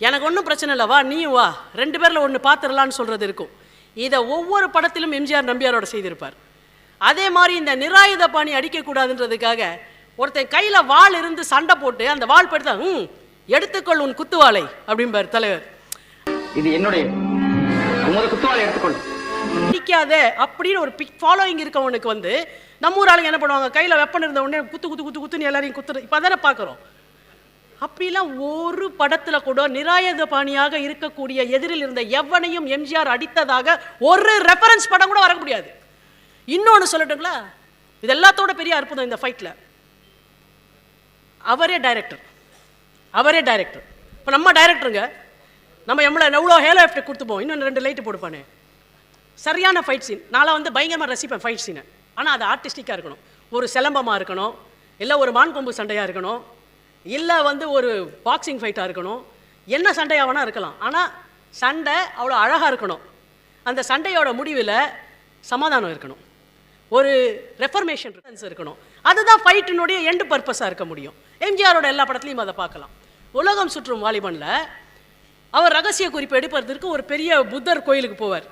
எனக்கு ஒன்றும் பிரச்சனை இல்லை வா நீயும் வா. ரெண்டு பேரில் ஒன்று பார்த்துடலான்னு சொல்கிறது இருக்கும். இதை ஒவ்வொரு படத்திலும் எம்ஜிஆர் நம்பியாரோட செய்திருப்பார். அதே மாதிரி இந்த நிராயுத பாணி அடிக்கக்கூடாதுன்றதுக்காக ஒருத்தன் கையில் வாள் இருந்து சண்டை போட்டு அந்த வாள் படுத்தா ம் எடுத்துக்கொள் உன் குத்துவாளை அப்படிம்பார் தலைவர். இது என்னுடைய குத்துவாளை எடுத்துக்கொள். அடிக்காத அப்படின்னு ஒரு பிக் ஃபாலோயிங் இருக்கவனுக்கு வந்து நம்ம ஊர் ஆளுங்க என்ன பண்ணுவாங்க? கையில் வெப்பன் இருந்த உடனே குத்து குத்து குத்து குத்துன்னு எல்லாரையும் குத்துறது இப்போ தானே பார்க்குறோம் அப்படிலாம் ஒரு படத்தில் கூட நிராயுத பாணியாக இருக்கக்கூடிய எதிரில் இருந்த எவனையும் எம்ஜிஆர் அடித்ததாக ஒரு ரெஃபரன்ஸ் படம் கூட வர முடியாது இன்னொன்று சொல்லட்டுங்களா? இது எல்லாத்தோட பெரிய அற்புதம் இந்த ஃபைட்டில் அவரே டைரக்டர் அவரே டைரக்டர் இப்போ நம்ம டைரக்டருங்க நம்ம எவ்வளோ எவ்வளோ ஹேலோ எஃபெக்ட் கொடுத்துப்போம். இன்னும் ரெண்டு லைட்டு போடுப்பானே. சரியான ஃபைட் சீன் நான் வந்து பயங்கரமாக ரசிப்பேன் ஃபைட் சீனை ஆனால் அது ஆர்டிஸ்டிக்காக இருக்கணும். ஒரு சிலம்பமாக இருக்கணும். இல்லை ஒரு மான்கொம்பு சண்டையாக இருக்கணும். இல்லை வந்து ஒரு பாக்ஸிங் ஃபைட்டாக இருக்கணும். என்ன சண்டையாக வேணால் இருக்கலாம். ஆனால் சண்டை அவ்வளோ அழகாக இருக்கணும். அந்த சண்டையோட முடிவில் சமாதானம் இருக்கணும். ஒரு ரெஃபர்மேஷன் இருக்கணும். அதுதான் ஃபைட்டினுடைய எண்டு பர்பஸாக இருக்க முடியும். எம்ஜிஆரோட எல்லா படத்துலையும் அதை பார்க்கலாம். உலகம் சுற்றும் வாலிபனில் அவர் ரகசிய குறிப்பு எடுப்பதற்கு ஒரு பெரிய புத்தர் கோயிலுக்கு போவார்.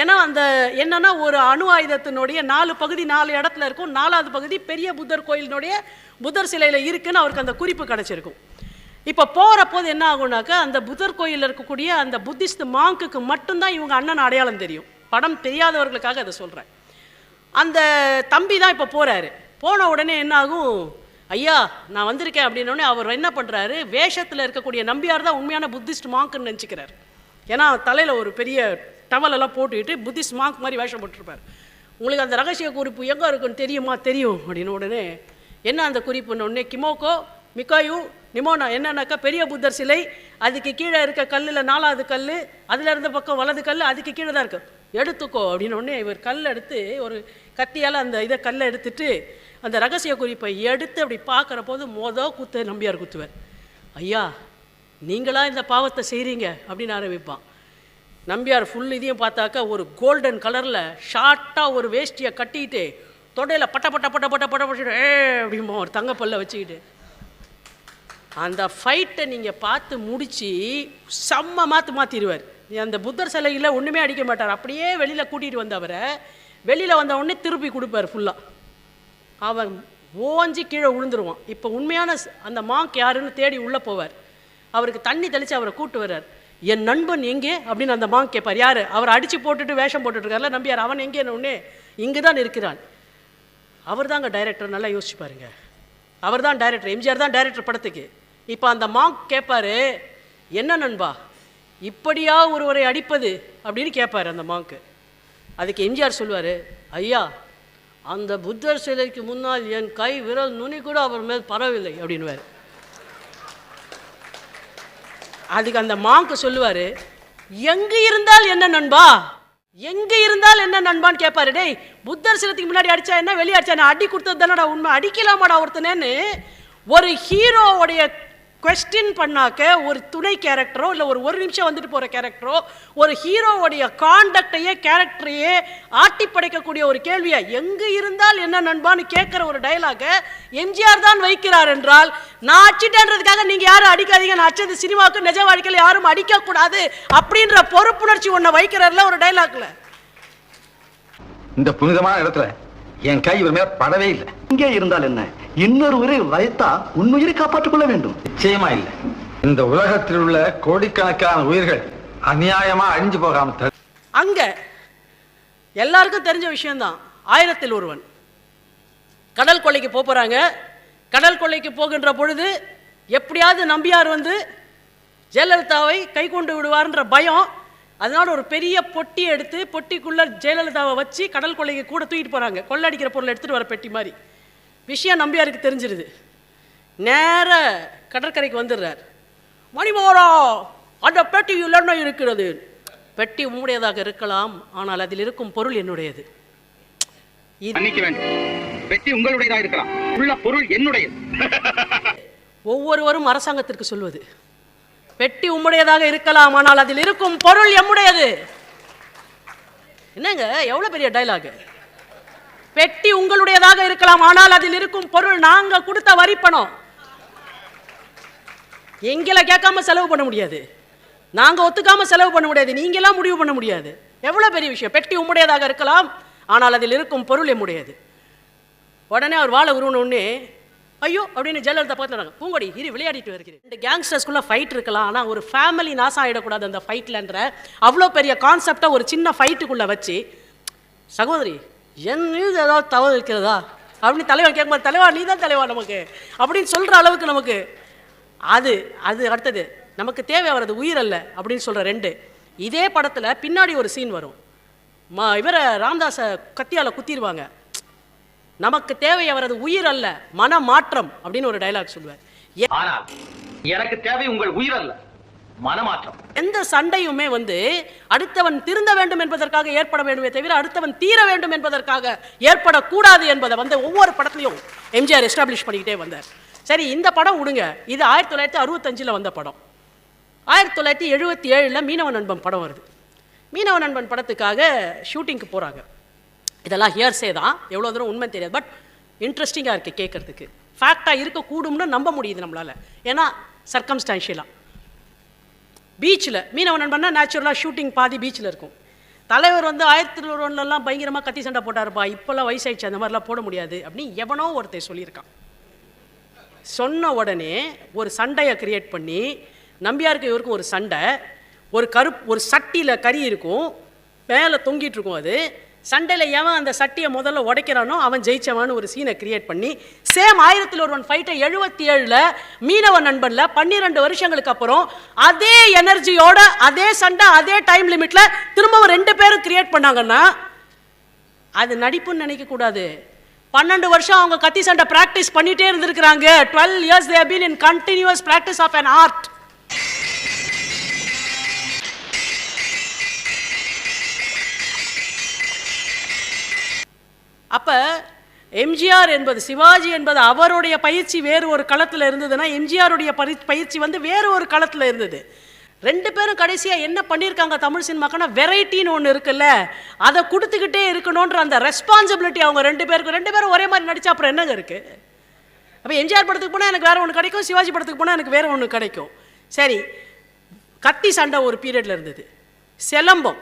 ஏன்னா அந்த என்னன்னா ஒரு அணு ஆயுதத்தினுடைய நாலு பகுதி நாலு இடத்துல இருக்கும். நாலாவது பகுதி பெரிய புத்தர் கோயிலினுடைய புத்தர் சிலையில் இருக்குன்னு அவருக்கு அந்த குறிப்பு கிடச்சிருக்கும். இப்போ போகிற போது என்ன ஆகும்னாக்கா அந்த புத்தர் கோயிலில் இருக்கக்கூடிய அந்த புத்திஸ்ட் மாங்குக்கு மட்டும்தான் இவங்க அண்ணன் அடையாளம் தெரியும். படம் தெரியாதவர்களுக்காக அதை சொல்கிறேன் அந்த தம்பி தான் இப்போ போகிறாரு போன உடனே என்ன ஆகும்? ஐயா நான் வந்திருக்கேன் அப்படின்னோடனே அவர் என்ன பண்ணுறாரு வேஷத்தில் இருக்கக்கூடிய நம்பியார் தான் உண்மையான புத்திஸ்ட் மாங்குன்னு நினச்சிக்கிறார். ஏன்னா தலையில் ஒரு பெரிய டவலெல்லாம் போட்டுக்கிட்டு புத்திஸ்ட் மார்க் மாதிரி வேஷம் போட்டிருப்பார். உங்களுக்கு அந்த ரகசிய குறிப்பு எங்கே இருக்குன்னு தெரியுமா? தெரியும் அப்படின்னு உடனே என்ன அந்த குறிப்புன்னு உடனே கிமோக்கோ மிக்காயு நிமோனா என்னன்னாக்கா பெரிய புத்தர் சிலை அதுக்கு கீழே இருக்க கல்லில் நாலாவது கல் அதில் இருந்த பக்கம் வலது கல் அதுக்கு கீழே தான் இருக்கு. எடுத்துக்கோ அப்படின்னு உடனே இவர் கல் எடுத்து ஒரு கத்தியால் அந்த இதை கல்லை எடுத்துட்டு அந்த ரகசிய குறிப்பை எடுத்து அப்படி பார்க்குற போது மொத குத்து நம்பியார் குத்துவார். ஐயா நீங்களா இந்த பாவத்தை செய்கிறீங்க அப்படின்னு ஆரம்பிப்பான். நம்பியார் ஃபுல் இதையும் பார்த்தாக்கா ஒரு கோல்டன் கலரில் ஷார்ட்டாக ஒரு வேஷ்டியை கட்டிட்டு தொடையில் பட்ட பட்ட பட்ட பட்ட பட்ட பட்ட ஏ அப்படிம்பா ஒரு தங்கப்பல்ல வச்சுக்கிட்டு. அந்த ஃபைட்டை நீங்கள் பார்த்து முடித்து செம்ம மாற்று மாற்றிடுவார் அந்த புத்தர் சிலையில் ஒன்றுமே அடிக்க மாட்டார். அப்படியே வெளியில் கூட்டிகிட்டு வந்தவரை வெளியில் வந்த உடனே திருப்பி கொடுப்பார் ஃபுல்லாக அவன் ஓஞ்சி கீழே விழுந்துருவான். இப்போ உண்மையான அந்த மாங்க் யாருன்னு தேடி உள்ளே போவார். அவருக்கு தண்ணி தெளித்து அவரை கூட்டு வர்றார். என் நண்பன் எங்கே அப்படின்னு அந்த மாங்க் கேட்பார் யார்? அவர் அடித்து போட்டுட்டு வேஷம் போட்டுட்ருக்கார்ல நம்பியார் அவன் எங்கே ஒன்று இங்கே தான் இருக்கிறான் அவர் தாங்க டைரக்டர் நல்லா யோசிச்சு பாருங்க. அவர் தான் டைரக்டர் எம்ஜிஆர் தான் டைரக்டர் படத்துக்கு. இப்போ அந்த மாங்க் கேட்பாரு என்ன நண்பா இப்படியா ஒருவரை அடிப்பது? அப்படின்னு கேட்பார் அந்த மாங்க்கு அதுக்கு எம்ஜிஆர் சொல்லுவார் ஐயா அந்த புத்தர் சிலைக்கு முன்னால் என் கை விரல் நுனி கூட அவர் மேல் பரவில்லை அப்படின்னுவார். அதுக்கு அந்த மாங்க்கு சொல்லுவார் எங்கே இருந்தால் என்ன நண்பா? எங்க இருந்தால் என்ன நண்பான்னு கேட்பாரு டேய் புத்தர் சிலத்துக்கு முன்னாடி அடிச்சா என்ன? வெளியே அடிச்சா என்ன? அடி கொடுத்தது தானடா உண்மை? அடிக்கலாமாடா ஒருத்தனேன்னு. ஒரு ஹீரோவுடைய கொஸ்டின் பண்ணாக்க ஒரு துணை கேரக்டரோ இல்லை ஒரு ஒரு நிமிஷம் வந்துட்டு போகிற கேரக்டரோ ஒரு ஹீரோவுடைய காண்டக்டையே கேரக்டரையே ஆட்டி படைக்கக்கூடிய ஒரு கேள்வியை? எங்கே இருந்தால் என்ன நண்பான்னு கேட்குற ஒரு டைலாக எம்ஜிஆர் தான் வைக்கிறார் என்றால் நான் அடிச்சிட்டேன்றதுக்காக நீங்கள் யாரும் அடிக்காதீங்க நான் அச்சது சினிமாவுக்கு நிஜ வாழ்க்கையில் யாரும் அடிக்கக்கூடாது அப்படின்ற பொறுப்புணர்ச்சி ஒன்றை வைக்கிறார்ல ஒரு டைலாக்ல இந்த புனிதமான இடத்துல என் கை இவர் மேல படவே இல்லை. இங்கே இருந்தால் என்ன? இன்னொரு உயிரை வைத்தா உன்னுயிரை காப்பாற்றிக் கொள்ள வேண்டும். நிச்சயமா இல்லை. இந்த உலகத்தில் உள்ள கோடிக்கணக்கான உயிர்கள் அநியாயமா அழிஞ்சு போகாம அங்க எல்லாருக்கும் தெரிஞ்ச விஷயம்தான். ஆயிரத்தில் ஒருவன். கடல் கொள்ளைக்கு போறாங்க. கடல் கொள்ளைக்கு போகின்ற பொழுது எப்படியாவது நம்பியார் வந்து ஜெயலலிதாவை கை கொண்டு விடுவார்ன்ற பயம் அதனால ஒரு பெரிய பொட்டி எடுத்து பொட்டிக்குள்ள ஜெயலலிதாவை வச்சு கடல் கொள்ளைக்கு கூட தூக்கிட்டு போறாங்க. கொள்ளடிக்கிற பொருளை எடுத்துட்டு வர பெட்டி மாதிரி. விஷயம் நம்பியாருக்கு தெரிஞ்சிருது. நேர கடற்கரைக்கு வந்துடுறார். மணிமோரா அந்த பெட்டி இல்லைன்னா இருக்கிறது? பெட்டி உம்முடையதாக இருக்கலாம் ஆனால் அதில் இருக்கும் பொருள் என்னுடையது. இது மன்னிக்க வேண்டும். வெற்றி உங்களுடையதா இருக்கலாம். உள்ள பொருள் என்னுடையது. ஒவ்வொருவரும் அரசாங்கத்திற்கு சொல்வது. பெட்டி உம்முடையதாக இருக்கலாம் ஆனால் அதில் இருக்கும் பொருள் எம்முடையது. என்னங்க எவ்வளவு பெரிய டைலாக் பெட்டி உங்களுடையதாக இருக்கலாம் ஆனால் அதில் இருக்கும் பொருள் நாங்க கொடுத்த வரி பணம். எங்களை கேட்காம செலவு பண்ண முடியாது. நாங்கள் ஒத்துக்காம செலவு பண்ண முடியாது. நீங்களாம் முடிவு பண்ண முடியாது. எவ்வளோ பெரிய விஷயம். பெட்டி உம்முடையதாக இருக்கலாம் ஆனால் அதில் இருக்கும் பொருள் எம்முடையது. உடனே அவர் வாழை உருவனோடனே ஐயோ அப்படின்னு ஜெயலலிதா பார்த்துறாங்க பூங்கொடி இரு விளையாடிட்டு வருகிறேன். இந்த கேங்ஸ்டர்ஸ்க்குள்ளே ஃபைட் இருக்கலாம். ஆனால் ஒரு ஃபேமிலி நாசம் ஆகிடக்கூடாது அந்த ஃபைட்லன்ற அவ்வளோ பெரிய கான்செப்டை ஒரு சின்ன ஃபைட்டுக்குள்ளே வச்சு சகோதரி என் மீது ஏதாவது தவறு இருக்கிறதா? அப்படின்னு தலைவன் கேட்கும்போது தலைவா நீ தான் தலைவா நமக்கு. அப்படின்னு சொல்கிற அளவுக்கு நமக்கு அது அது அடுத்தது நமக்கு தேவை அவரது உயிர் அல்ல அப்படின்னு சொல்கிற ரெண்டு. இதே படத்தில் பின்னாடி ஒரு சீன் வரும். மா இவரை ராம்தாஸை கத்தியால் குத்திடுவாங்க நமக்கு தேவை அவரது உயிர் அல்ல மன மாற்றம் அப்படின்னு ஒரு டைலாக் சொல்லுவார். ஆனால் எனக்கு தேவை உங்கள் உயிர் அல்ல மனமாற்றம். எந்த சண்டையுமே வந்து அடுத்தவன் திருந்த வேண்டும் என்பதற்காக ஏற்பட வேண்டுமே தவிர அடுத்தவன் தீர வேண்டும் என்பதற்காக ஏற்படக்கூடாது என்பதை வந்து ஒவ்வொரு படத்துலையும் எம்ஜிஆர் எஸ்டாப்ளிஷ் பண்ணிக்கிட்டே வந்தார். சரி இந்த படம் விடுங்க. இது ஆயிரத்தி தொள்ளாயிரத்தி அறுபத்தஞ்சில் வந்த படம். ஆயிரத்தி தொள்ளாயிரத்தி எழுபத்தி ஏழில் மீனவ நண்பன் படம் வருது. மீனவ நண்பன் படத்துக்காக ஷூட்டிங்க்கு போகிறாங்க இதெல்லாம் ஹியர்ஸே தான். எவ்வளோ தூரம் உண்மை தெரியாது. பட் இன்ட்ரெஸ்டிங்காக இருக்குது கேட்குறதுக்கு ஃபேக்டாக இருக்கக்கூடும்னு நம்ப முடியுது நம்மளால். ஏன்னா சர்க்கம்ஸ்டான்ஷியலாக பீச்சில் மீனவன் நண்பன்னா நேச்சுரலாக ஷூட்டிங் பாதி பீச்சில் இருக்கும். தலைவர் வந்து ஆயிரத்தி தொண்ணூறுலாம் பயங்கரமாக கத்தி சண்டை போட்டாருப்பா. இப்போல்லாம் வயசாயிடுச்சு அந்த மாதிரிலாம் போட முடியாது அப்படின்னு எவனோ ஒருத்தர் சொல்லியிருக்கான். சொன்ன உடனே ஒரு சண்டையை கிரியேட் பண்ணி நம்பியாருக்கு இவருக்கும் ஒரு சண்டை. ஒரு கருப் ஒரு சட்டியில் கறி இருக்கும். மேலே தொங்கிட்டு இருக்கும் அது. சண்டையில் எவன் அந்த சட்டியை முதல்ல உடைக்கிறானோ அவன் ஜெயிச்சவன்னு ஒரு சீனை கிரியேட் பண்ணி சேம் ஆயிரத்தில் ஒருவன் ஃபைட்டை எழுபத்தி ஏழில் மீனவ நண்பனில் பன்னிரெண்டு வருஷங்களுக்கு அப்புறம் அதே எனர்ஜியோட அதே சண்டை அதே டைம் லிமிட்டில் திரும்பவும் ரெண்டு பேரும் கிரியேட் பண்ணாங்கன்னா அது நடிப்புன்னு நினைக்கக்கூடாது. பன்னெண்டு வருஷம் அவங்க கத்தி சண்டை ப்ராக்டிஸ் பண்ணிட்டே இருந்திருக்கிறாங்க. Twelve years they been in continuous practice of an art அப்போ எம்ஜிஆர் என்பது சிவாஜி என்பது அவருடைய பயிற்சி வேறு ஒரு களத்தில் இருந்ததுன்னா எம்ஜிஆருடைய பரி பயிற்சி வந்து வேறு ஒரு களத்தில் இருந்தது. ரெண்டு பேரும் கடைசியாக என்ன பண்ணியிருக்காங்க தமிழ் சினிமாக்கான வெரைட்டின்னு ஒன்று இருக்குல்ல அதை கொடுத்துக்கிட்டே இருக்கணுன்ற அந்த ரெஸ்பான்சிபிலிட்டி அவங்க ரெண்டு பேருக்கு ரெண்டு பேரும் ஒரே மாதிரி நடிச்சா அப்புறம் என்னங்க இருக்குது அப்போ எம்ஜிஆர் படத்துக்கு போனால் எனக்கு வேறு ஒன்று கிடைக்கும் சிவாஜி படத்துக்கு போனால் எனக்கு வேறு ஒன்று கிடைக்கும். சரி கத்தி சண்டை ஒரு பீரியடில் இருந்தது. சிலம்பம்.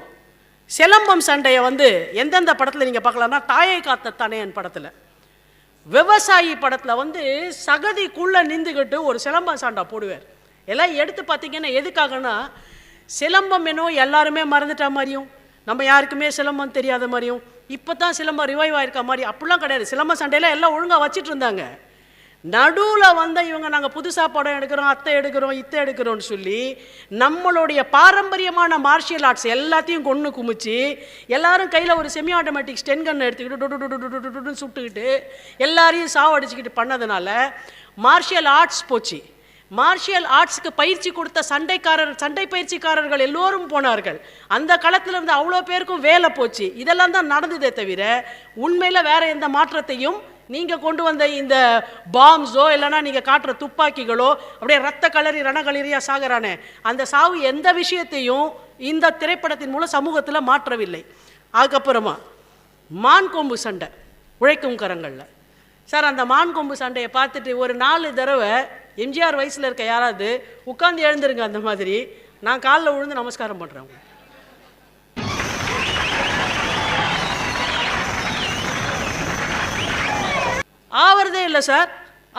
சிலம்பம் சண்டையை வந்து எந்தெந்த படத்தில் நீங்கள் பார்க்கலாம்னா தாயை காத்த தனையன் படத்தில். விவசாயி படத்தில் வந்து சகதிக்குள்ளே நின்றுக்கிட்டு ஒரு சிலம்பம் சண்டை போடுவார். எல்லாம் எடுத்து பார்த்தீங்கன்னா எதுக்காகனா சிலம்பம் என்னவோ எல்லாருமே மறந்துட்ட மாதிரியும் நம்ம யாருக்குமே சிலம்பம் தெரியாத மாதிரியும் இப்போ தான் சிலம்பம் ரிவைவ் ஆயிருக்க மாதிரி அப்படிலாம் கிடையாது. சிலம்ப சண்டையில் எல்லாம் ஒழுங்காக வச்சிட்டு இருந்தாங்க. நடுவில் வந்த இவங்க நாங்கள் புதுசாக படம் எடுக்கிறோம் அத்தை எடுக்கிறோம் இத்தை எடுக்கிறோம்னு சொல்லி நம்மளுடைய பாரம்பரியமான மார்ஷியல் ஆர்ட்ஸ் எல்லாத்தையும் கொண்டு குமிச்சு எல்லாரும் கையில் ஒரு செமி ஆட்டோமேட்டிக் ஸ்டென் கன் எடுத்துக்கிட்டு சுட்டுக்கிட்டு எல்லாரையும் சாவடிச்சுக்கிட்டு பண்ணதுனால மார்ஷியல் ஆர்ட்ஸ் போச்சு. மார்ஷியல் ஆர்ட்ஸுக்கு பயிற்சி கொடுத்த சண்டைக்காரர் சண்டை பயிற்சிக்காரர்கள் எல்லோரும் போனார்கள். அந்த காலத்தில் இருந்து அவ்வளோ பேருக்கும் வேலை போச்சு. இதெல்லாம் தான் நடந்ததே தவிர உண்மையில் வேற எந்த மாற்றத்தையும் நீங்கள் கொண்டு வந்த இந்த பாம்ஸோ இல்லைன்னா நீங்கள் காட்டுற துப்பாக்கிகளோ அப்படியே ரத்த கலரி ரணகளரியாக சாகிறானே. அந்த சாவு எந்த விஷயத்தையும் இந்த திரைப்படத்தின் மூலம் சமூகத்தில் மாற்றவில்லை. அதுக்கப்புறமா மான் கொம்பு சண்டை உழைக்கும் கரங்களில். சார் அந்த மான் கொம்பு சண்டையை பார்த்துட்டு ஒரு நாலு தடவை எம்ஜிஆர் வயசில் இருக்க யாராவது உட்காந்து எழுந்துருங்க அந்த மாதிரி நான் காலில் விழுந்து நமஸ்காரம் பண்ணுறேன் ஆவறதே இல்லை சார்.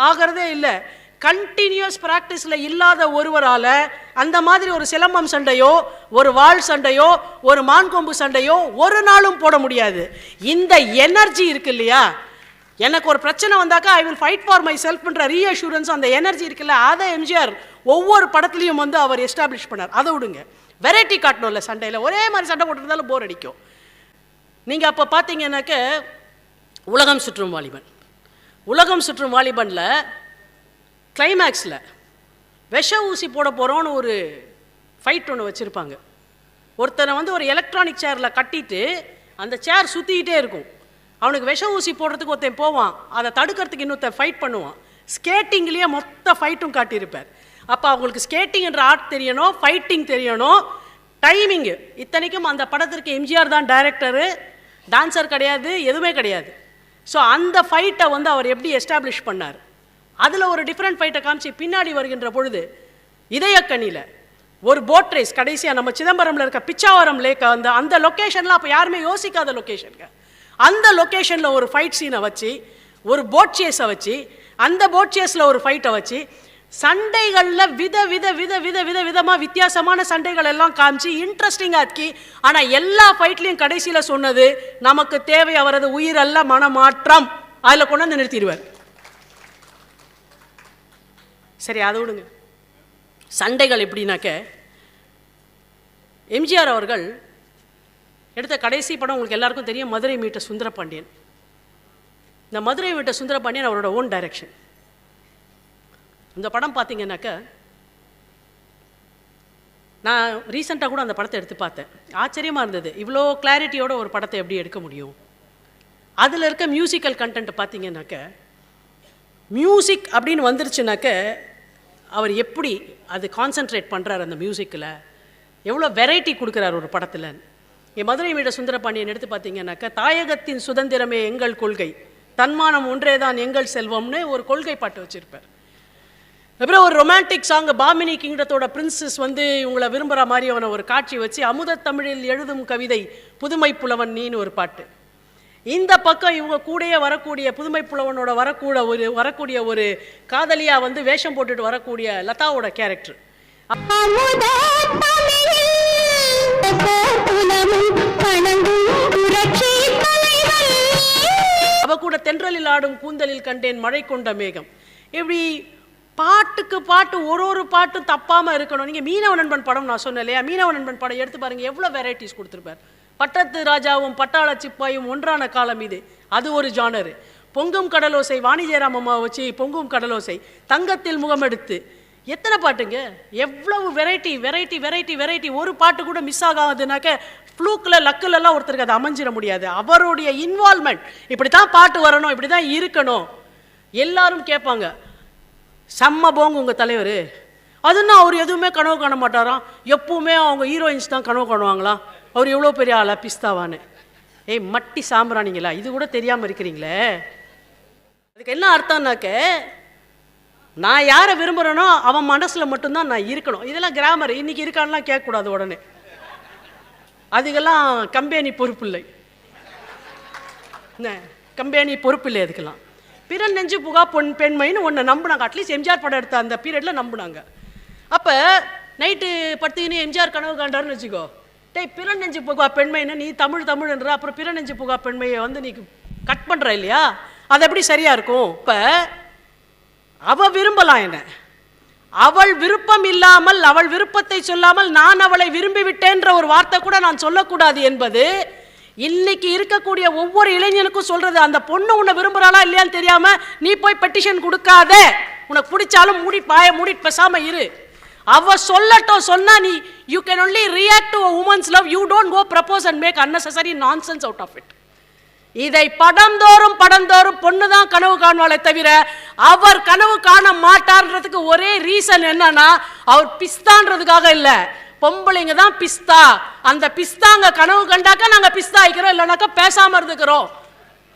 ஆகிறதே இல்லை. கண்டினியூஸ் ப்ராக்டிஸில் இல்லாத ஒருவரால் அந்த மாதிரி ஒரு சிலம்பம் சண்டையோ ஒரு வாள் சண்டையோ ஒரு மான்கொம்பு சண்டையோ ஒரு நாளும் போட முடியாது. இந்த எனர்ஜி இருக்கு இல்லையா? எனக்கு ஒரு பிரச்சனை வந்தாக்கா I will fight for my செல்ஃப்ன்ற reassurance அந்த எனர்ஜி இருக்குல்ல அதை எம்ஜிஆர் ஒவ்வொரு படத்துலையும் வந்து அவர் எஸ்டாப்ளிஷ் பண்ணார். அதை விடுங்க. வெரைட்டி காட்டணும்ல சண்டையில். ஒரே மாதிரி சண்டை போட்டுருந்தாலும் போர் அடிக்கும். நீங்கள் அப்போ பார்த்தீங்கன்னாக்க உலகம் சுற்றும் வாலிபன். உலகம் சுற்றும் வாலிபனில் கிளைமேக்ஸில் விஷ ஊசி போட போகிறோன்னு ஒரு ஃபைட் ஒன்று வச்சுருப்பாங்க. ஒருத்தனை வந்து ஒரு எலக்ட்ரானிக் சேரில் கட்டிட்டு அந்த சேர் சுற்றிக்கிட்டே இருக்கும். அவனுக்கு விஷ ஊசி போடுறதுக்கு ஒருத்தன் போவான். அதை தடுக்கிறதுக்கு இன்னொருத்தன் ஃபைட் பண்ணுவான். ஸ்கேட்டிங்லேயே மொத்த ஃபைட்டும் காட்டியிருப்பார். அப்போ அவங்களுக்கு ஸ்கேட்டிங்ன்ற ஆர்ட் தெரியணும் ஃபைட்டிங் தெரியணும். டைமிங்கு இத்தனைக்கும் அந்த படத்திற்கு எம்ஜிஆர் தான் டைரக்டரு டான்சர் கிடையாது எதுவுமே கிடையாது. ஸோ அந்த ஃபைட்டை வந்து அவர் எப்படி எஸ்டாப்ளிஷ் பண்ணார்? அதில் ஒரு டிஃப்ரெண்ட் ஃபைட்டை காமிச்சு பின்னாடி வருகின்ற பொழுது இதயக்கணியில் ஒரு போட் ரேஸ் கடைசியாக நம்ம சிதம்பரம்ல இருக்க பிச்சாவரம் லேக் அந்த அந்த லொக்கேஷன்லாம் அப்போ யாருமே யோசிக்காத லொக்கேஷனுங்க அந்த லொக்கேஷனில் ஒரு ஃபைட் சீனை வச்சு ஒரு போட் சேஸை வச்சு அந்த போட் சேஸில் ஒரு ஃபைட்டை வச்சு சண்டைகளில் வித வித வித வித வித விதமாக வித்தியாசமான சண்டைகள் எல்லாம் காமிச்சு இன்ட்ரெஸ்டிங்காக இருக்கி. ஆனால் எல்லா ஃபைட்லேயும் கடைசியில் சொன்னது நமக்கு தேவை அவரது உயிரல்ல மனமாற்றம். அதில் கொண்டு வந்து நிறுத்திடுவார். சரி அதை விடுங்க. சண்டைகள் எப்படின்னாக்க எம்ஜிஆர் அவர்கள் எடுத்த கடைசி படம் உங்களுக்கு எல்லாருக்கும் தெரியும் மதுரை மீட்ட சுந்தரபாண்டியன். இந்த மதுரை மீட்ட சுந்தரபாண்டியன் அவரோட ஓன் டைரக்ஷன் இந்த படம் பார்த்தீங்கன்னாக்க நான் ரீசெண்டாக கூட அந்த படத்தை எடுத்து பார்த்தேன். ஆச்சரியமாக இருந்தது. இவ்வளோ கிளாரிட்டியோட ஒரு படத்தை எப்படி எடுக்க முடியும்? அதில் இருக்க மியூசிக்கல் கண்டென்ட் பார்த்தீங்கன்னாக்க மியூசிக் அப்படின்னு வந்துருச்சுனாக்க அவர் எப்படி அது கான்சென்ட்ரேட் பண்ணுறாரு அந்த மியூசிக்கில் எவ்வளோ வெரைட்டி கொடுக்குறாரு ஒரு படத்தில்? என் மதுரை வீட சுந்தரபாண்டியன் எடுத்து பார்த்தீங்கன்னாக்கா தாயகத்தின் சுதந்திரமே எங்கள் கொள்கை. தன்மானம் ஒன்றே தான் எங்கள் செல்வம்னு ஒரு கொள்கை பாட்டு வச்சுருப்பார். அப்புறம் ஒரு ரொமான்டிக் சாங் பாமினி கிங்டத்தோட பிரின்சஸ் வந்து இவங்களை விரும்புகிற மாதிரி அவனை ஒரு காட்சி வச்சு அமுத தமிழில் எழுதும் கவிதை புதுமை புலவன் நீன்னு ஒரு பாட்டு. இந்த பக்கம் இவங்க கூடயே வரக்கூடிய புதுமை புலவனோட வரக்கூட ஒரு வரக்கூடிய ஒரு காதலியா வந்து வேஷம் போட்டுட்டு வரக்கூடிய லதாவோட கேரக்டர் அவ கூட தென்றலில் ஆடும் கூந்தலில் கண்டேன் மழை கொண்ட மேகம். இப்படி பாட்டுக்கு பாட்டு ஒரு ஒரு பாட்டும் தப்பாமல் இருக்கணும். நீங்கள் மீனவ நண்பன் படம் நான் சொன்னேன் இல்லையா? மீனவ நண்பன் படம் எடுத்து பாருங்கள் எவ்வளோ வெரைட்டிஸ் கொடுத்துருப்பார். பட்டத்து ராஜாவும் பட்டாள சிப்பாயும் ஒன்றான காலம் இது. அது ஒரு ஜானரு பொங்கும் கடலோசை வாணிஜெயராம் அம்மா வச்சு பொங்கும் கடலோசை தங்கத்தில் முகமெடுத்து எத்தனை பாட்டுங்க? எவ்வளவு வெரைட்டி வெரைட்டி வெரைட்டி வெரைட்டி ஒரு பாட்டு கூட மிஸ் ஆகாதுனாக்க ஃப்ளூக்கில் லக்குலலாம் ஒருத்தருக்கு அது அமைஞ்சிட முடியாது. அவருடைய இன்வால்மெண்ட் இப்படி தான் பாட்டு வரணும் இப்படி தான் இருக்கணும். எல்லாரும் கேட்பாங்க. செம்ம போங்க உங்கள் தலைவர். அதுன்னா அவர் எதுவுமே கனவு காண மாட்டாராம். எப்பவுமே அவங்க ஹீரோயின்ஸ் தான் கனவு காணுவாங்களாம் அவர் எவ்வளோ பெரிய ஆளா? பிஸ்தாவான்னு. ஏய் மட்டி சாம்பிராணிங்களா? இது கூட தெரியாமல் இருக்கிறீங்களே. அதுக்கு என்ன அர்த்தம்னாக்க நான் யாரை விரும்புகிறேனோ அவன் மனசில் மட்டும்தான் நான் இருக்கணும். இதெல்லாம் கிராமர் இன்னைக்கு இருக்கான்லாம் கேட்கக்கூடாது உடனே. அதுக்கெல்லாம் கம்பெனி பொறுப்பு இல்லை என்ன? கம்பெனி பொறுப்பு இல்லை அதுக்கெல்லாம். பிற நெஞ்சு புகா பொன் பெண்மைன்னு ஒன்று நம்பினாங்க. அட்லீஸ்ட் எம்ஜிஆர் படம் எடுத்த அந்த பீரியடில் நம்பினாங்க. அப்போ நைட்டு படுத்துக்கினு எம்ஜிஆர் கனவு காண்டாருன்னு வச்சுக்கோ. டேய் பிற நெஞ்சு புகா பெண்மைன்னு நீ தமிழ் தமிழ்ன்ற அப்புறம் பிற நெஞ்சு புகா பெண்மையை வந்து நீ கட் பண்ணுற இல்லையா? அது எப்படி சரியாக இருக்கும்? இப்போ அவள் விரும்பலாம் என்ன? அவள் விருப்பம் இல்லாமல் அவள் விருப்பத்தை சொல்லாமல் நான் அவளை விரும்பி விட்டேன்ற ஒரு வார்த்தை கூட நான் சொல்லக்கூடாது என்பது இன்னைக்கு இருக்கக்கூடிய ஒவ்வொரு இளைஞனுக்கும் சொல்றது அந்த பொண்ணு உன்னை விரும்புறாளா இல்லையான்னு தெரியாம நீ போய் பெட்டிஷன் கொடுக்காத. உனக்கு பிடிச்சாலும் மூடி பாய மூடிட்டு பேசாம இரு. அவ சொல்லட்டும் சொன்னா நீ you can only react to women's love you don't go propose and make unnecessary nonsense out of it இதை படந்தோறும் படந்தோறும் பொண்ணு தான் கனவு காணுவாளே தவிர அவர் கனவு காண மாட்டார்ன்றதுக்கு ஒரே ரீசன் என்னன்னா அவர் பிஸ்தான்றதுக்காக இல்லை. பொம்பளைங்க தான் பிஸ்தா. அந்த பிஸ்தாங்க கனவு கண்டாக்கா நாங்கள் பிஸ்தா ஆகிக்கிறோம் இல்லைனாக்கா பேசாம இருந்துக்கிறோம்.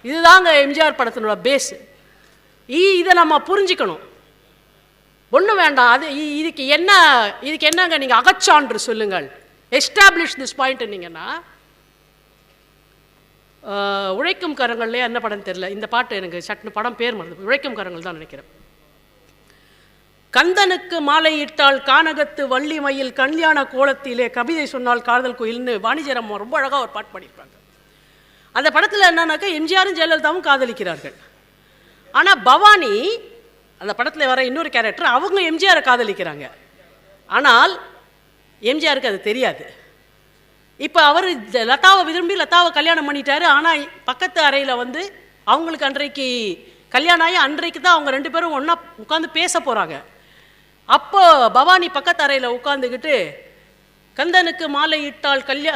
இதுதாங்க எம்ஜிஆர் படத்தினோட பேஸ் இதை நம்ம புரிஞ்சுக்கணும். ஒன்றும் வேண்டாம் அது இ- இதுக்கு என்ன இதுக்கு என்னங்க நீங்கள் அகச்சான்று சொல்லுங்கள். எஸ்டாப்ளிஷ் திஸ் பாயிண்ட்னீங்கன்னா உழைக்கும் கரங்கள்லேயே என்ன படம் தெரியல. இந்த பாட்டு எனக்கு சட்னு படம் பேர் மறந்து உழைக்கும் கரங்கள் தான் நினைக்கிறேன். கந்தனுக்கு மாலையிட்டால் கானகத்து வள்ளி மயில் கல்யாண கோலத்திலே கவிதை சொன்னால் காதல் கோயில்னு வாணிஜரம் ரொம்ப அழகாக ஒரு பாட்டு பாடியிருப்பாங்க. அந்த படத்தில் என்னன்னாக்கா எம்ஜிஆரும் ஜெயலலிதாவும் காதலிக்கிறார்கள். ஆனால் பவானி அந்த படத்தில் வர இன்னொரு கேரக்டர் அவங்க எம்ஜிஆரை காதலிக்கிறாங்க. ஆனால் எம்ஜிஆருக்கு அது தெரியாது. இப்போ அவர் லதாவை விரும்பி லதாவை கல்யாணம் பண்ணிட்டாரு. ஆனால் பக்கத்து அறையில் வந்து அவங்களுக்கு அன்றைக்கு கல்யாணம் ஆகி அன்றைக்கு தான் அவங்க ரெண்டு பேரும் ஒன்றா உட்காந்து பேச போகிறாங்க அப்போ பவானி பக்கத்தரையில் உட்காந்துக்கிட்டு கந்தனுக்கு மாலை இட்டால் கல்யா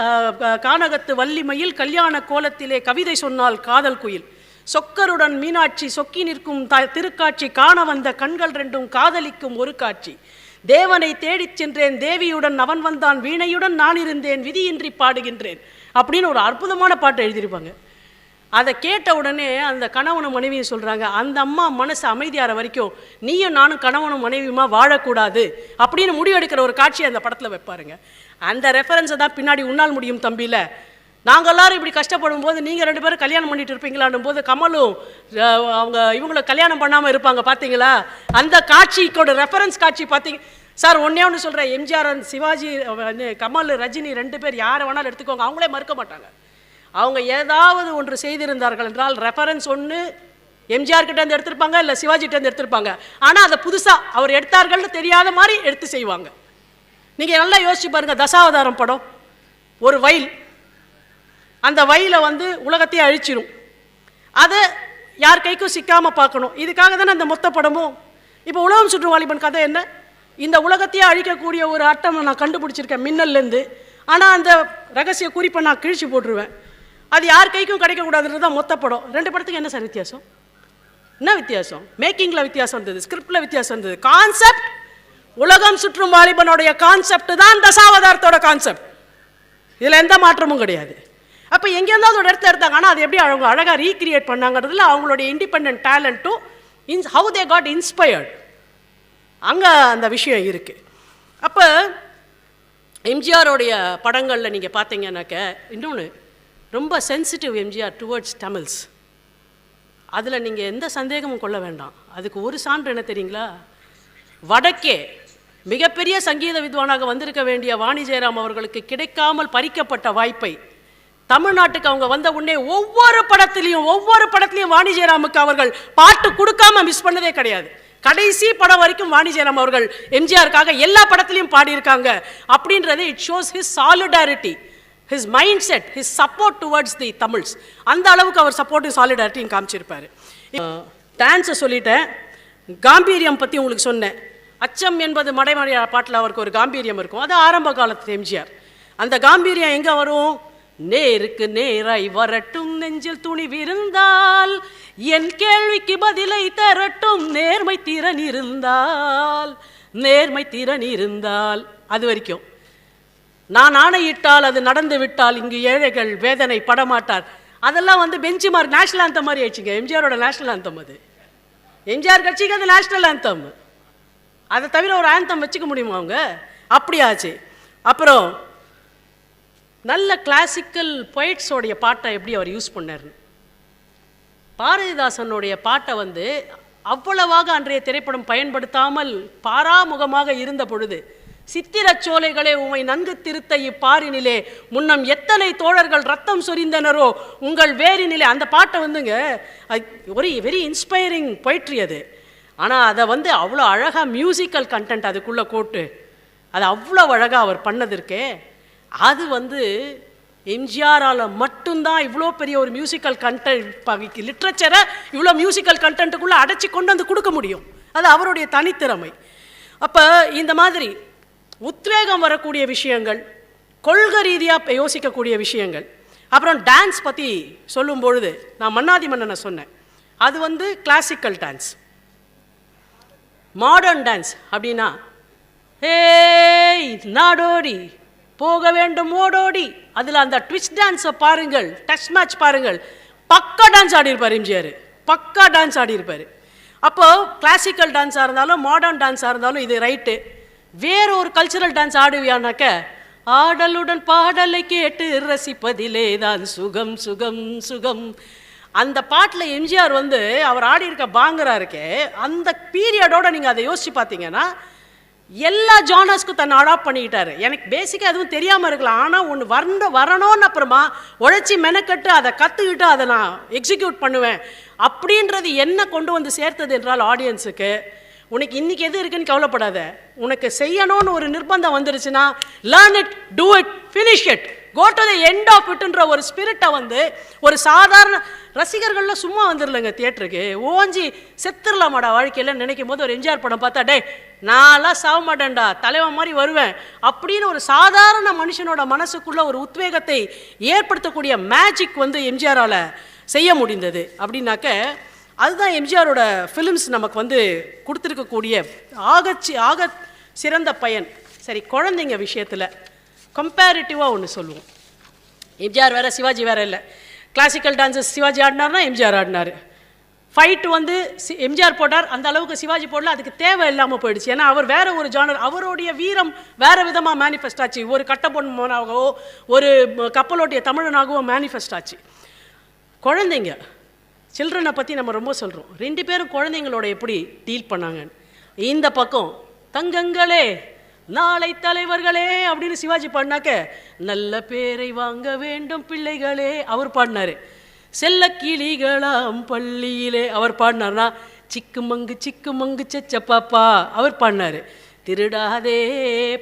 கானகத்து வள்ளிமையில் கல்யாண கோலத்திலே கவிதை சொன்னால் காதல் குயில். சொக்கருடன் மீனாட்சி சொக்கி நிற்கும் த திருக்காட்சி காண வந்த கண்கள் ரெண்டும் காதலிக்கும் ஒரு காட்சி. தேவனை தேடிச் சென்றேன் தேவியுடன் அவன் வந்தான் வீணையுடன் நான் இருந்தேன் விதியின்றி பாடுகின்றேன். அப்படின்னு ஒரு அற்புதமான பாட்டு எழுதியிருப்பாங்க. அதை கேட்ட உடனே அந்த கணவனும் மனைவியும் சொல்கிறாங்க அந்த அம்மா மனசு அமைதியாகிற வரைக்கும் நீயும் நானும் கணவனும் மனைவியுமா வாழக்கூடாது அப்படின்னு முடிவெடுக்கிற ஒரு காட்சியை அந்த படத்தில் வைப்பாருங்க. அந்த ரெஃபரன்ஸை தான் பின்னாடி உன்னால் முடியும் தம்பியில். நாங்கள் எல்லாரும் இப்படி கஷ்டப்படும் போது நீங்கள் ரெண்டு பேரும் கல்யாணம் பண்ணிட்டு இருப்பீங்களான் போது கமலும் அவங்க இவங்களை கல்யாணம் பண்ணாமல் இருப்பாங்க பார்த்தீங்களா அந்த காட்சிக்கோட ரெஃபரன்ஸ் காட்சி பார்த்தீங்க சார் ஒன்றே ஒன்று சொல்கிறேன் எம்ஜிஆர் சிவாஜி கமல் ரஜினி ரெண்டு பேர் யாரை வேணாலும் எடுத்துக்கோங்க. அவங்களே மறுக்க மாட்டாங்க. அவங்க ஏதாவது ஒன்று செய்திருந்தார்கள் என்றால் ரெஃபரன்ஸ் ஒன்று எம்ஜிஆர் கிட்ட இருந்து எடுத்திருப்பாங்க இல்லை சிவாஜி கிட்ட இருந்து எடுத்திருப்பாங்க. ஆனால் அதை புதுசாக அவர் எடுத்தார்கள்னு தெரியாத மாதிரி எடுத்து செய்வாங்க. நீங்கள் நல்லா யோசிச்சு பாருங்கள் தசாவதாரம் படம். ஒரு வயல். அந்த வயலை வந்து உலகத்தையே அழிச்சிடும் அதை யார் கைக்கும் சிக்காமல் பார்க்கணும். இதுக்காக தானே அந்த மொத்த படமும். இப்போ உலகம் சுற்று வாலிபன் கதை என்ன? இந்த உலகத்தையே அழிக்கக்கூடிய ஒரு அட்டம் நான் கண்டுபிடிச்சிருக்கேன் மின்னல்லேருந்து ஆனால் அந்த ரகசிய குறிப்பை நான் கிழிச்சு போட்டுருவேன். அது யார் கைக்கும் கிடைக்கக்கூடாதுன்றது தான் மொத்த படம். ரெண்டு படத்துக்கு என்ன சார் வித்தியாசம்? என்ன வித்தியாசம்? மேக்கிங்கில் வித்தியாசம் இருந்தது ஸ்கிரிப்டில் வித்தியாசம் இருந்தது. கான்செப்ட் உலகம் சுற்றும் வாலிபனுடைய கான்செப்ட் தான் தசாவதாரத்தோட கான்செப்ட் இதில் எந்த மாற்றமும் கிடையாது. அப்போ எங்கேருந்தாவது ஒரு இடத்த எடுத்தாங்க. ஆனால் அது எப்படி அவங்க அழகாக ரீக்ரியேட் பண்ணாங்கிறதுல அவங்களுடைய இண்டிபெண்ட் டேலண்ட்டும் இன்ஸ் ஹவு தே காட் இன்ஸ்பயர்ட் அங்கே அந்த விஷயம் இருக்குது அப்போ எம்ஜிஆருடைய படங்களில் நீங்கள் பார்த்தீங்கன்னாக்க இன்னொன்று ரொம்ப சென்சிட்டிவ் எம்ஜிஆர் டுவர்ட்ஸ் தமிழ்ஸ் அதில் நீங்கள் எந்த சந்தேகமும் கொள்ள வேண்டாம். அதுக்கு ஒரு சான்று என்ன தெரியுங்களா? வடக்கே மிகப்பெரிய சங்கீத வித்வானாக வந்திருக்க வேண்டிய வாணி ஜெயராம் அவர்களுக்கு கிடைக்காமல் பறிக்கப்பட்ட வாய்ப்பை தமிழ்நாட்டுக்கு அவங்க வந்த உடனே ஒவ்வொரு படத்திலையும் ஒவ்வொரு படத்திலையும் வாணி ஜெயராமுக்கு அவர்கள் பாட்டு கொடுக்காம மிஸ் பண்ணதே கிடையாது. கடைசி படம் வரைக்கும் வாணி ஜெயராம் அவர்கள் எம்ஜிஆருக்காக எல்லா படத்திலையும் பாடியிருக்காங்க. அப்படின்றது it shows his solidarity his mindset his support towards the Tamils அந்த அளவுக்கு அவர் சப்போர்ட்டிவ் சாலிடாரிட்டியும் காமிச்சிருப்பாரு. டான்ஸை சொல்லிட்டேன். காம்பீரியம் பற்றி உங்களுக்கு சொன்னேன். அச்சம் என்பது மடைமடைய பாட்டில் அவருக்கு ஒரு காம்பீரியம் இருக்கும். அது ஆரம்ப காலத்து எம்ஜிஆர். அந்த காம்பீரியம் எங்கே வரும்? நேருக்கு நேராய் வரட்டும் நெஞ்சில் துணி விருந்தால். என் கேள்விக்கு பதிலை தரட்டும் நேர்மை திறன் இருந்தால் நேர்மை திறன் இருந்தால் அது வரைக்கும். நான் ஆணையிட்டால் அது நடந்து விட்டால் இங்கு ஏழைகள் வேதனை படமாட்டார். அதெல்லாம் வந்து பெஞ்சு மார்க் நேஷனல் ஆந்தம் மாதிரி ஆயிடுச்சுங்க. எம்ஜிஆரோட நேஷனல் ஆந்தம் அது. எம்ஜிஆர் கட்சிக்கு அது நேஷனல் ஆந்தம் அதை தவிர ஒரு ஆந்தம் வச்சுக்க முடியுமா அவங்க? அப்படி ஆச்சு. அப்புறம் நல்ல கிளாசிக்கல் பொயிட்ஸோடைய பாட்டை எப்படி அவர் யூஸ் பண்ணார் பாரதிதாசனுடைய பாட்டை வந்து அவ்வளவாக அன்றைய திரைப்படம் பயன்படுத்தாமல் பாராமுகமாக இருந்த பொழுது சித்திரச் சோலைகளே உமை நன்கு திருத்த இப்பாரினிலே. முன்னம் எத்தனை தோழர்கள் ரத்தம் சொரிந்தனரோ உங்கள் வேரினிலே. அந்த பாட்டை வந்துங்க ஒரு வெரி இன்ஸ்பைரிங் பொயிட்ரி அது. ஆனால் அதை வந்து அவ்வளோ அழகாக மியூசிக்கல் கண்டென்ட் அதுக்குள்ளே கோட்டு அது அவ்வளோ அழகாக அவர் பண்ணதிருக்கே. அது வந்து எம்ஜிஆரால் மட்டும்தான் இவ்வளோ பெரிய ஒரு மியூசிக்கல் கண்டென்ட் லிட்ரேச்சரை இவ்வளோ மியூசிக்கல் கண்டென்ட்டுக்குள்ளே அடைச்சி கொண்டு வந்து கொடுக்க முடியும். அது அவருடைய தனித்திறமை. அப்போ இந்த மாதிரி உத்வேகம் வரக்கூடிய விஷயங்கள் கொள்கை ரீதியாக யோசிக்கக்கூடிய விஷயங்கள். அப்புறம் டான்ஸ் பற்றி சொல்லும் பொழுது நான் மன்னாதி மன்னனை சொன்னேன். அது வந்து கிளாசிக்கல் டான்ஸ் மாடர்ன் டான்ஸ் அப்படின்னா ஏய் நாடோடி போக வேண்டும் ஓடோடி. அதில் அந்த ட்விஸ்ட் டான்ஸை பாருங்கள் டச் மேட்ச் பாருங்கள். பக்கா டான்ஸ் ஆடியிருப்பார் எம்ஜிஆர். பக்கா டான்ஸ் ஆடியிருப்பார் அப்போது கிளாசிக்கல் டான்ஸாக இருந்தாலும் மாடர்ன் டான்ஸாக இருந்தாலும் இது ரைட்டு வேற ஒரு கல்ச்சுரல் டான்ஸ் ஆடுவியானாக்க ஆடலுடன் பாடலை கேட்டு ரசிப்பதிலே தான் சுகம் சுகம் சுகம். அந்த பாட்டில் எம்ஜிஆர் வந்து அவர் ஆடி இருக்க பாங்கரா இருக்கே அந்த பீரியடோட நீங்கள் அதை யோசிச்சு பார்த்தீங்கன்னா எல்லா ஜானர்ஸ்க்கும் தன்னை அடாப்ட் பண்ணிக்கிட்டாரு. எனக்கு பேசிக்காக எதுவும் தெரியாமல் இருக்கலாம். ஆனால் ஒன்று வர்ண வரணும்னு அப்புறமா உழைச்சி மெனக்கட்டு அதை கற்றுக்கிட்டு அதை நான் எக்ஸிக்யூட் பண்ணுவேன். அப்படின்றது என்ன கொண்டு வந்து சேர்த்தது என்றால் ஆடியன்ஸுக்கு உனக்கு இன்னைக்கு எது இருக்குன்னு கவலைப்படாத. உனக்கு செய்யணும்னு ஒரு நிர்பந்தம் வந்துருச்சுன்னா learn it do it finish it go to the end of இட்ன்ற ஒரு ஸ்பிரிட்டை வந்து ஒரு சாதாரண ரசிகர்கள்லாம் சும்மா வந்துடலங்க தியேட்டருக்கு ஓஞ்சி செத்துடலாமாடா வாழ்க்கையில் நினைக்கும் போது ஒரு எம்ஜிஆர் படம் பார்த்தா டே நான்லாம் சாக மாட்டேன்டா தலைவன் மாதிரி வருவேன். அப்படின்னு ஒரு சாதாரண மனுஷனோட மனசுக்குள்ள ஒரு உத்வேகத்தை ஏற்படுத்தக்கூடிய மேஜிக் வந்து எம்ஜிஆரால் செய்ய முடிந்தது. அப்படின்னாக்க அதுதான் எம்ஜிஆரோட ஃபிலிம்ஸ் நமக்கு வந்து கொடுத்துருக்கக்கூடிய ஆகச்சி ஆக சிறந்த பயன். சரி குழந்தைங்க விஷயத்தில் கம்பேரிட்டிவாக ஒன்று சொல்லுவோம். எம்ஜிஆர் வேற சிவாஜி வேற இல்லை. கிளாசிக்கல் டான்ஸஸ் சிவாஜி ஆடினார்னா எம்ஜிஆர் ஆடினார். ஃபைட்டு வந்து சி- எம்ஜிஆர் போட்டார். அந்த அளவுக்கு சிவாஜி போடல. அதுக்கு தேவை இல்லாமல் போயிடுச்சு. ஏன்னா அவர் வேற ஒரு ஜானர் அவருடைய வீரம் வேற விதமாக மேனிஃபெஸ்ட் ஆச்சு. ஒரு கட்டப்பொன்மனாகவோ ஒரு கப்பலோட்டிய தமிழனாகவோ மேனிஃபெஸ்ட் ஆச்சு. குழந்தைங்க சில்ட்ரனை பற்றி நம்ம ரொம்ப சொல்கிறோம் ரெண்டு பேரும் குழந்தைங்களோட எப்படி டீல் பண்ணாங்கன்னு. இந்த பக்கம் தங்கங்களே நாளை தலைவர்களே அப்படின்னு சிவாஜி பாடினாக்க நல்ல பேரை வாங்க வேண்டும் பிள்ளைகளே அவர் பாடினாரு. செல்ல கிளிகளாம் பள்ளியிலே அவர் பாடினார்னா சிக்கு மங்கு சிக்கு மங்கு செச்ச பாப்பா அவர் பாடினாரு. திருடாதே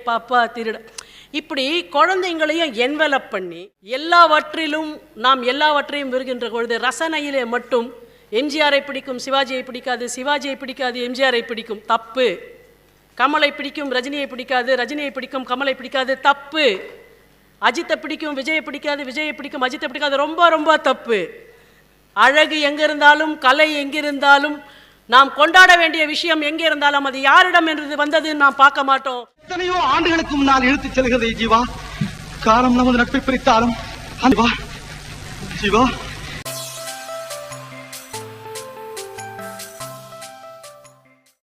பாப்பா திருடா இப்படி குழந்தைங்களையும் என்வலப் பண்ணி எல்லாவற்றிலும் நாம் எல்லாவற்றையும் விருகின்ற பொழுது ரசனையிலே மட்டும் எம்ஜிஆரை பிடிக்கும் சிவாஜியை பிடிக்காது சிவாஜியை பிடிக்காது எம்ஜிஆரை பிடிக்கும் தப்பு. கமலை பிடிக்கும் ரஜினியை பிடிக்காது ரஜினியை பிடிக்கும் கமலை பிடிக்காது தப்பு. அஜித்தை பிடிக்கும் விஜயை பிடிக்காது விஜயை பிடிக்கும் அஜித்தை பிடிக்காது ரொம்ப ரொம்ப தப்பு. அழகு எங்கே இருந்தாலும் கலை எங்கிருந்தாலும் நாம் கொண்டாட வேண்டிய விஷயம் எங்கே இருந்தாலும் அது யாரிடம் என்று வந்தது நாம் பார்க்க மாட்டோம். எத்தனையோ ஆண்டுகளுக்கு முன்னால் இழுத்துச் செல்கிறது ஜீவா. காலம் நமது நட்பை பிரித்தாலும் ஜீவா ஜீவா.